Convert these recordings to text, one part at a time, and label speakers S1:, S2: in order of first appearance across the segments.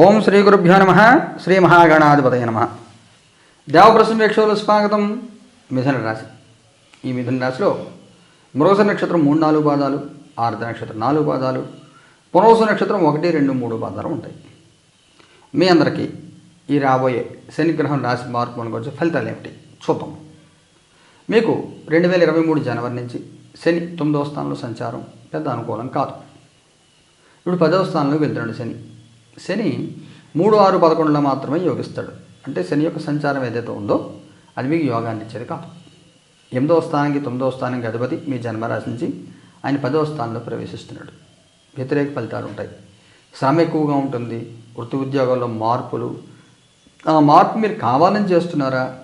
S1: ఓం శ్రీ గురుభ్యో నమ శ్రీ మహాగణాధిపతయ నమ. దేవప్రసన్న వీక్షకులు స్వాగతం మిథున రాశి. ఈ మిథున రాశిలో మృగస నక్షత్రం మూడు నాలుగు పాదాలు ఆర్ద నక్షత్రం నాలుగు పాదాలు పునరుస నక్షత్రం ఒకటి రెండు మూడు పాదాలు ఉంటాయి. మీ అందరికీ ఈ రాబోయే శనిగ్రహం రాశి మార్పు గురించి ఫలితాలు ఏమిటి? చూద్దాం. మీకు రెండు వేల ఇరవై మూడు జనవరి నుంచి శని తొమ్మిదవ స్థానంలో సంచారం పెద్ద అనుకూలం కాదు. ఇప్పుడు పదవ స్థానంలో వెళ్తున్నాడు శని. శని మూడు ఆరు పదకొండులో మాత్రమే యోగిస్తాడు. అంటే శని యొక్క సంచారం ఏదైతే ఉందో అది మీకు యోగాన్ని ఇచ్చేది కాదు. ఎనిమిదవ స్థానానికి తొమ్మిదవ స్థానానికి అధిపతి మీ జన్మరాశి నుంచి ఆయన పదవ స్థానంలో ప్రవేశిస్తున్నాడు. వ్యతిరేక ఫలితాలు ఉంటాయి. శ్రమ ఎక్కువగా ఉంటుంది. వృత్తి ఉద్యోగాల్లో మార్పులు. ఆ మార్పు మీరు కావాలని చేస్తున్నారా?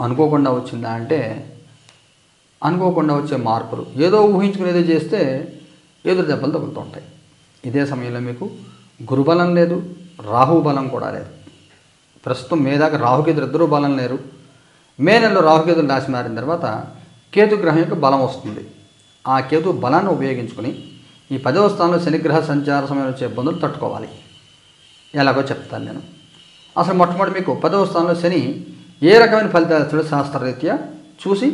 S1: అనుకోకుండా వచ్చిందా అంటే అనుకోకుండా వచ్చే మార్పులు. ఏదో ఊహించుకునేదో చేస్తే ఎదురు దెబ్బలు తగులుతూ ఉంటాయి. ఇదే సమయంలో మీకు గురుబలం లేదు రాహు బలం కూడా లేదు. ప్రస్తుతం మే దాకా రాహుకేతులు ఇద్దరు బలం లేరు. మే నెలలో రాహుకేతులు రాసి మారిన తర్వాత కేతు గ్రహం యొక్క బలం వస్తుంది. ఆ కేతు బలాన్ని ఉపయోగించుకొని ఈ పదవ స్థానంలో శనిగ్రహ సంచార సమయంలో వచ్చే ఇబ్బందులు తట్టుకోవాలి. ఎలాగో చెప్తాను నేను. అసలు మొట్టమొదటి మీకు పదవ స్థానంలో శని ఏ రకమైన ఫలితాలు ఇస్తాడో శాస్త్రరీత్యా చూసి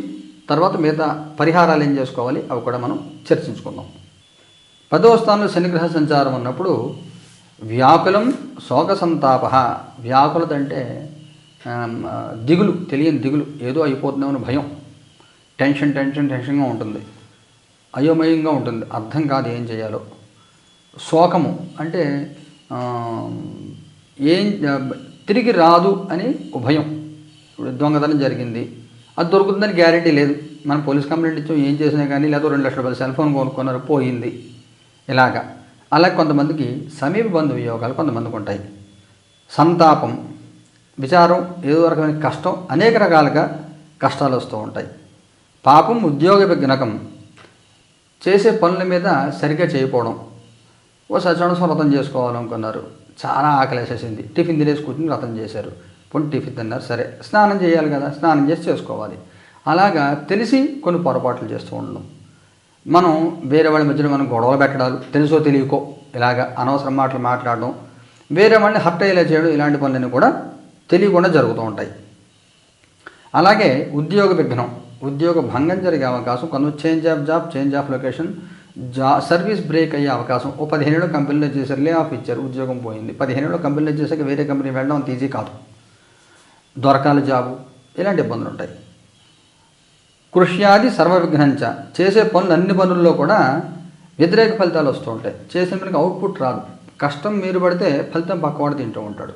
S1: తర్వాత మిగతా పరిహారాలు ఏం చేసుకోవాలి అవి కూడా మనం చర్చించుకుందాం. పదవ స్థానంలో శనిగ్రహ సంచారం ఉన్నప్పుడు వ్యాకులం శోక సంతాప వ్యాకులత అంటే దిగులు తెలియని దిగులు ఏదో అయిపోతుందేమో భయం. టెన్షన్ టెన్షన్ టెన్షన్గా ఉంటుంది. అయోమయంగా ఉంటుంది. అర్థం కాదు ఏం చేయాలో. శోకము అంటే ఏం తిరిగి రాదు అని భయం. ఇప్పుడు దొంగతనం జరిగింది. అది దొరుకుతుందని గ్యారెంటీ లేదు. మనం పోలీస్ కంప్లైంట్ ఇచ్చాం ఏం చేసినా కానీ లేదా రెండు లక్షల రూపాయలు సెల్ ఫోన్ కొనుక్కున్నారు పోయింది. ఇలాగా. అలాగే కొంతమందికి సమీప బంధు వియోగాలు కొంతమందికి ఉంటాయి. సంతాపం విచారం ఏదో రకమైన కష్టం అనేక రకాలుగా కష్టాలు వస్తూ ఉంటాయి. పాపం ఉద్యోగ విఘ్నకం చేసే పనుల మీద సరిగ్గా చేయకపోవడం. ఓ సత్యనారాయణ వ్రతం చేసుకోవాలనుకున్నారు. చాలా ఆకలేసేసింది. టిఫిన్ తినేసి కూర్చుని వ్రతం చేశారు. పొండి టిఫిన్ తిన్నారు సరే. స్నానం చేయాలి కదా స్నానం చేసి చేసుకోవాలి. అలాగా తెలిసి కొన్ని పొరపాట్లు చేస్తూ ఉండడం. మనం వేరే వాళ్ళ మధ్యలో మనం గొడవలు పెట్టడాలు తెలుసో తెలియకో ఇలాగ అనవసరం మాటలు మాట్లాడడం వేరే వాళ్ళని హర్ట్ అయ్యేలా చేయడం ఇలాంటి పనులన్నీ కూడా తెలియకుండా జరుగుతూ ఉంటాయి. అలాగే ఉద్యోగ విఘ్నం ఉద్యోగ భంగం జరిగే అవకాశం కొంత change of job change of location జా సర్వీస్ బ్రేక్ అయ్యే అవకాశం. ఓ పదిహేనేళ్ళు కంపెనీలో చేశారు లే ఆఫ్ ఇచ్చారు ఉద్యోగం పోయింది. పదిహేనేళ్ళు కంపెనీలో చేశాక వేరే కంపెనీ వెళ్ళడం అంత ఈజీ కాదు. దొరకాలి జాబు ఇలాంటి ఇబ్బందులు ఉంటాయి. కృష్యాది సర్వవిఘ్నంచ. చేసే పనులు అన్ని పనుల్లో కూడా వ్యతిరేక ఫలితాలు వస్తూ ఉంటాయి. చేసిన పనికి అవుట్పుట్ రాదు. కష్టం మీరు పడితే ఫలితం పక్కవాడు తింటూ ఉంటాడు.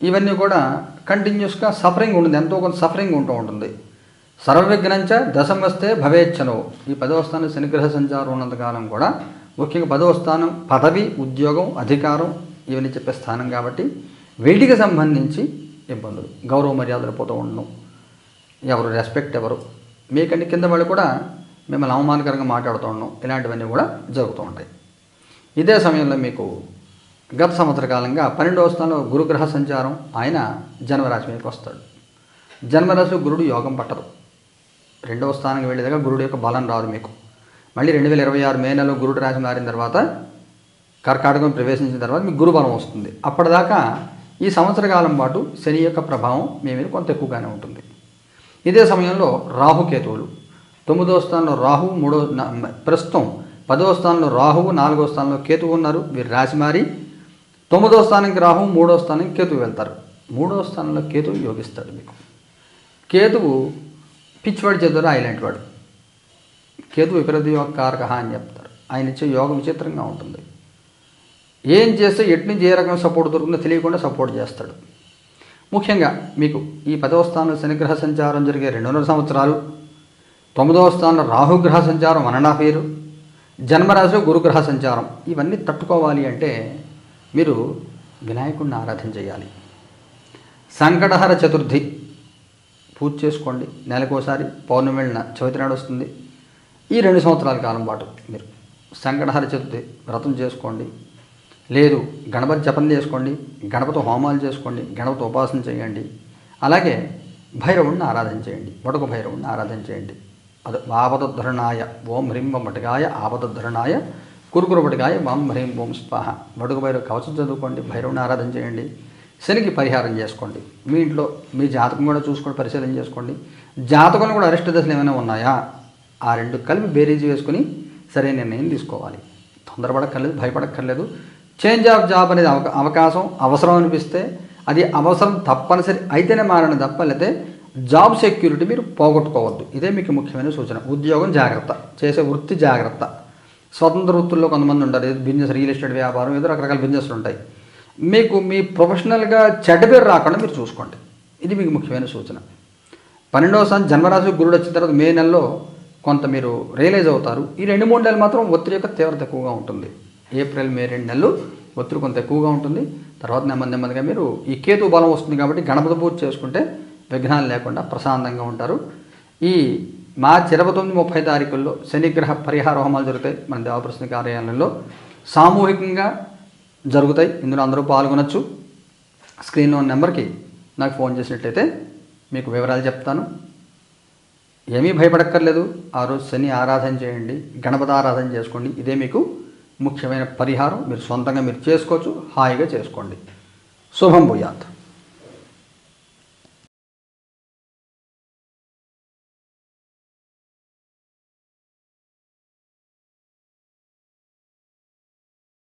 S1: ఇవన్నీ కూడా కంటిన్యూస్గా సఫరింగ్ ఉంటుంది. ఎంతో కొంత సఫరింగ్ ఉంటూ ఉంటుంది. సర్వవిఘ్నంచ దశం వస్తే భవేచ్ఛనో. ఈ పదవ స్థానం శనిగ్రహ సంచారం ఉన్నంతకాలం కూడా ముఖ్యంగా పదవ స్థానం పదవి ఉద్యోగం అధికారం ఇవన్నీ చెప్పే స్థానం కాబట్టి వీటికి సంబంధించి ఇబ్బందులు గౌరవ మర్యాదలు పోతూ ఉండడం. ఎవరు రెస్పెక్ట్ ఎవరు? మీకంటే కింద వాళ్ళు కూడా మిమ్మల్ని అవమానకరంగా మాట్లాడుతూ ఉండడం ఇలాంటివన్నీ కూడా జరుగుతూ ఉంటాయి. ఇదే సమయంలో మీకు గత సంవత్సర కాలంగా పన్నెండవ స్థానంలో గురుగ్రహ సంచారం. ఆయన జన్మరాశి మీదకి వస్తాడు. జన్మరాశి గురుడు యోగం పట్టదు. రెండవ స్థానానికి వెళ్ళేదాకా గురుడు యొక్క బలం రాదు మీకు. మళ్ళీ రెండు వేల ఇరవై ఆరు మే నెలలో గురుడు రాశి మారిన తర్వాత కర్కాటకం ప్రవేశించిన తర్వాత మీకు గురు బలం వస్తుంది. అప్పటిదాకా ఈ సంవత్సర కాలం పాటు శని యొక్క ప్రభావం మీ మీద కొంత ఎక్కువగానే ఉంటుంది. ఇదే సమయంలో రాహుకేతువులు. తొమ్మిదవ స్థానంలో రాహు మూడో ప్రస్తుతం పదవ స్థానంలో రాహువు నాలుగో స్థానంలో కేతువు ఉన్నారు. వీరు రాశి మారి తొమ్మిదవ స్థానానికి రాహు మూడో స్థానానికి కేతువు వెళ్తారు. మూడవ స్థానంలో కేతువు యోగిస్తాడు మీకు. కేతువు పిచ్చివాడి చేతులు ఐలాంటి వాడు. కేతు విపరీత యోగ కారక అని చెప్తారు. ఆయన ఇచ్చే యోగం విచిత్రంగా ఉంటుంది. ఏం చేస్తే ఎటు నుంచి ఏ రకమైన సపోర్ట్ దొరుకుతుందో తెలియకుండా సపోర్ట్ చేస్తాడు. ముఖ్యంగా మీకు ఈ పదవ స్థానంలో శనిగ్రహ సంచారం జరిగే రెండున్నర సంవత్సరాలు తొమ్మిదవ స్థానంలో రాహుగ్రహ సంచారం వన్ అండ్ హాఫ్ ఇయర్ జన్మరాశిలో గురుగ్రహ సంచారం. ఇవన్నీ తట్టుకోవాలి అంటే మీరు వినాయకుడిని ఆరాధన చేయాలి. సంకటహర చతుర్థి పూజ చేసుకోండి. నెలకోసారి పౌర్ణమి వెళ్ళిన చవితి నాడు వస్తుంది. ఈ రెండు సంవత్సరాల కాలం పాటు మీరు సంకటహర చతుర్థి వ్రతం చేసుకోండి. లేదు గణపతి జపం చేసుకోండి గణపతి హోమాలు చేసుకోండి గణపతి ఉపాసన చేయండి. అలాగే భైరవుణ్ణి ఆరాధన చేయండి వడక భైరవుణ్ణి ఆరాధన చేయండి. అది ఆపదధరణాయ ఓం హ్రీం మటకాయ ఆపదధరణాయ కురుకురపటికాయ వాం హ్రీం ఓం స్వాహ. వడుకు భైరవ కవచం చదువుకోండి భైరవుని ఆరాధన చేయండి. శనికి పరిహారం చేసుకోండి. మీ ఇంట్లో మీ జాతకం కూడా చూసుకొని పరిశీలన చేసుకోండి. జాతకంలో కూడా అరిష్ట దశలు ఏమైనా ఉన్నాయా? ఆ రెండు కలిపి బేరీజు వేసుకుని సరైన నిర్ణయం తీసుకోవాలి. తొందరపడక్కర్లేదు భయపడక్కర్లేదు. చేంజ్ ఆఫ్ జాబ్ అనేది అవక అవకాశం అవసరం అనిపిస్తే అది అవసరం తప్పనిసరి అయితేనే మారని తప్ప లేకపోతే జాబ్ సెక్యూరిటీ మీరు పోగొట్టుకోవద్దు. ఇదే మీకు ముఖ్యమైన సూచన. ఉద్యోగం జాగ్రత్త. చేసే వృత్తి జాగ్రత్త. స్వతంత్ర వృత్తుల్లో కొంతమంది ఉంటారు. బిజినెస్ రియల్ ఎస్టేట్ వ్యాపారం ఏదో రకరకాల బిజినెస్లు ఉంటాయి. మీకు మీ ప్రొఫెషనల్గా చెడ్డ పేరు రాకుండా మీరు చూసుకోండి. ఇది మీకు ముఖ్యమైన సూచన. పన్నెండవ సంవత్సరం జన్మరాశి గురుడు వచ్చిన తర్వాత మే నెలలో కొంత మీరు రియలైజ్ అవుతారు. ఈ రెండు మూడు నెలలు మాత్రం ఒత్తిడి యొక్క తీవ్రత ఎక్కువగా ఉంటుంది. ఏప్రిల్ మే రెండు నెలలు ఒత్తిడి కొంత ఎక్కువగా ఉంటుంది. తర్వాత నెమ్మది నెమ్మదిగా మీరు ఈ కేతు బలం వస్తుంది కాబట్టి గణపతి పూజ చేసుకుంటే విఘ్నాలు లేకుండా ప్రశాంతంగా ఉంటారు. ఈ మార్చి ఇరవై తొమ్మిది ముప్పై తారీఖుల్లో శనిగ్రహ పరిహార హోమాలు జరుగుతాయి మన దేవప్రశ్న కార్యాలయంలో. సామూహికంగా జరుగుతాయి. ఇందులో అందరూ పాల్గొనొచ్చు. స్క్రీన్లో ఉన్న నెంబర్కి నాకు ఫోన్ చేసినట్లయితే మీకు వివరాలు చెప్తాను. ఏమీ భయపడక్కర్లేదు. ఆ రోజు శని ఆరాధన చేయండి. గణపతి ఆరాధన చేసుకోండి. ఇదే మీకు ముఖ్యమైన పరిహారం మీరు సొంతంగా మీరు చేసుకోవచ్చు హాయిగా చేసుకోండి. శుభం భూయాత్.